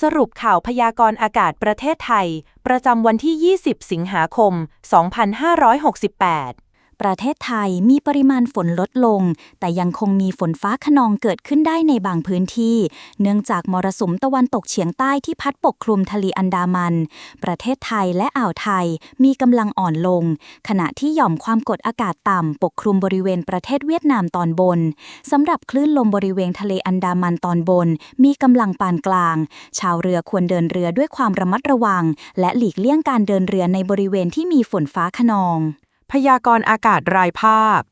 สรุปข่าวพยากรณ์อากาศประเทศไทย ประจำวันที่ 20 สิงหาคม 2568 ประเทศไทยมีปริมาณฝนลดลง แต่ยังคงมีฝนฟ้าขนองเกิดขึ้นได้ในบางพื้นที่ เนื่องจากมรสุมตะวันตกเฉียงใต้ที่พัดปกคลุมทะเลอันดามัน ประเทศไทยและอ่าวไทยมีกำลังอ่อนลง ขณะที่หย่อมความกดอากาศต่ำปกคลุมบริเวณประเทศเวียดนามตอนบนสำหรับคลื่นลมบริเวณทะเลอันดามันตอนบน มีกำลังปานกลาง ชาวเรือควรเดินเรือด้วยความระมัดระวัง และหลีกเลี่ยงการเดินเรือในบริเวณที่มีฝนฟ้าขนอง พยากรณ์อากาศรายภาค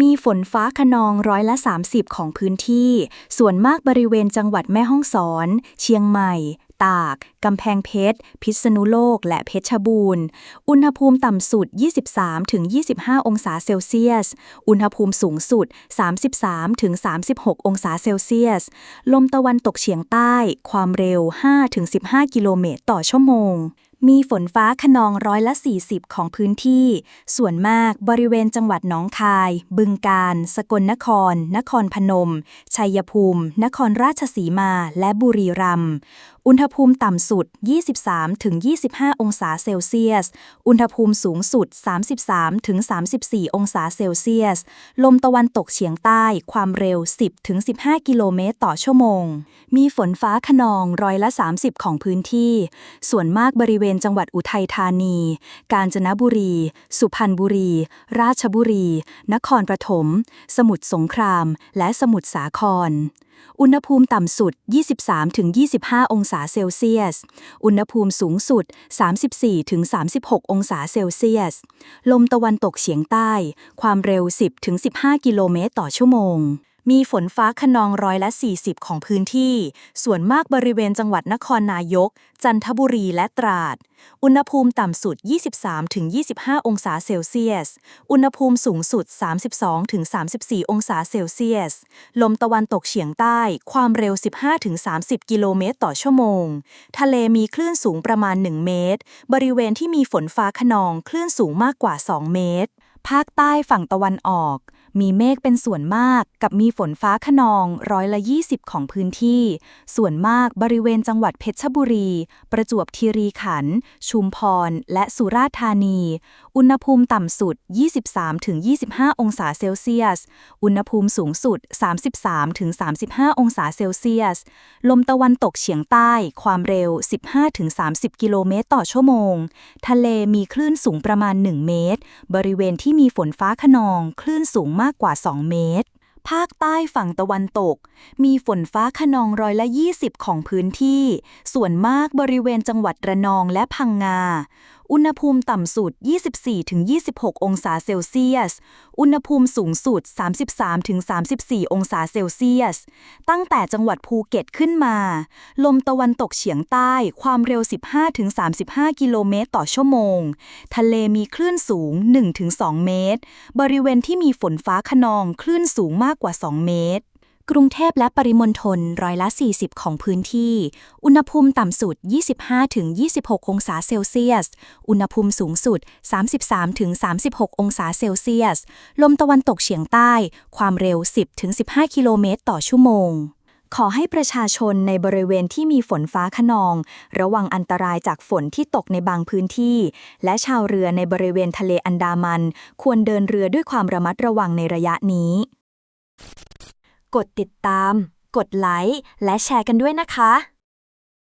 มีฝนฟ้าขนองร้อยละ 30 ของพื้นที่ ส่วนมากบริเวณจังหวัดแม่ฮ่องสอน เชียงใหม่ ตาก กำแพงเพชร พิษณุโลก และเพชรบูรณ์ อุณหภูมิต่ำสุด 23-25 องศาเซลเซียส อุณหภูมิสูงสุด 33-36 องศาเซลเซียส ลมตะวันตกเฉียงใต้ ความเร็ว 5-15 กิโลเมตรต่อชั่วโมง มีฝนฟ้าขนองร้อยละ 40 ของพื้นที่ ส่วนมากบริเวณจังหวัดหนองคาย บึงกาฬสกลนคร นครพนม ชัยภูมิ นครราชสีมา และบุรีรัมย์ อุณหภูมิต่ำสุด 23-25 องศาเซลเซียส อุณหภูมิสูงสุด 33-34 องศาเซลเซียส ลมตะวันตกเฉียงใต้ ความเร็ว 10-15 กิโลเมตรต่อชั่วโมง มีฝนฟ้าขนองร้อยละ 30 ของพื้นที่ ส่วนมากบริเวณจังหวัดอุทัยธานี กาญจนบุรี สุพรรณบุรี ราชบุรี นครปฐม สมุทรสงคราม และสมุทรสาครอุณหภูมิต่ำสุด 23-25 องศาเซลเซียส อุณหภูมิสูงสุด 34-36 องศาเซลเซียส ลมตะวันตกเฉียงใต้ ความเร็ว 10-15 กิโลเมตรต่อชั่วโมง มีฝนฟ้าขนองร้อยละ 40 ของพื้นที่ ส่วนมากบริเวณจังหวัดนครนายก จันทบุรีและตราด อุณหภูมิต่ำสุด 23-25 องศาเซลเซียส อุณหภูมิสูงสุด 32-34 องศาเซลเซียส ลมตะวันตกเฉียงใต้ ความเร็ว 15-30 กิโลเมตรต่อชั่วโมง ทะเลมีคลื่นสูงประมาณ 1 เมตร บริเวณที่มีฝนฟ้าขนองคลื่นสูงมากกว่า 2 เมตร ภาคใต้ฝั่งตะวันออก มีเมฆเป็นส่วนมากกับมีฝนฟ้าขนองร้อยละ 20 ของพื้นที่ ส่วนมากบริเวณจังหวัดเพชรบุรี ประจวบคีรีขันธ์ชุมพร และสุราษฎร์ธานี อุณหภูมิต่ำสุด 23-25 องศาเซลเซียส อุณหภูมิสูงสุด 33-35 องศาเซลเซียส ลมตะวันตกเฉียงใต้ความเร็ว 15-30 กิโลเมตรต่อชั่วโมง ทะเลมีคลื่นสูงประมาณ 1 เมตร บริเวณที่มีฝนฟ้าขนอง คลื่นสูงมากมากกว่า 2 เมตร ภาคใต้ฝั่งตะวันตก มีฝนฟ้าขนองร้อยละ 20 ของพื้นที่ ส่วนมากบริเวณจังหวัดระนองและพังงา อุณหภูมิต่ำสุด 24-26 องศาเซลเซียส อุณหภูมิสูงสุด 33-34 องศาเซลเซียส ตั้งแต่จังหวัดภูเก็ตขึ้นมา ลมตะวันตกเฉียงใต้ ความเร็ว 15-35 กิโลเมตรต่อชั่วโมง ทะเลมีคลื่นสูง 1-2 เมตร บริเวณที่มีฝนฟ้าขนองคลื่นสูงมากกว่า 2 เมตร กรุงเทพและปริมณฑลร้อยละ 40 ของพื้นที่ อุณหภูมิต่ำสุด 25-26 องศาเซลเซียส อุณหภูมิสูงสุด 33-36 องศาเซลเซียส ลมตะวันตกเฉียงใต้ ความเร็ว 10-15 กิโลเมตรต่อชั่วโมง ขอให้ประชาชนในบริเวณที่มีฝนฟ้าขนอง ระวังอันตรายจากฝนที่ตกในบางพื้นที่ และชาวเรือในบริเวณทะเลอันดามัน ควรเดินเรือด้วยความระมัดระวังในระยะนี้ กดติดตาม กดไลค์ และแชร์กันด้วยนะคะ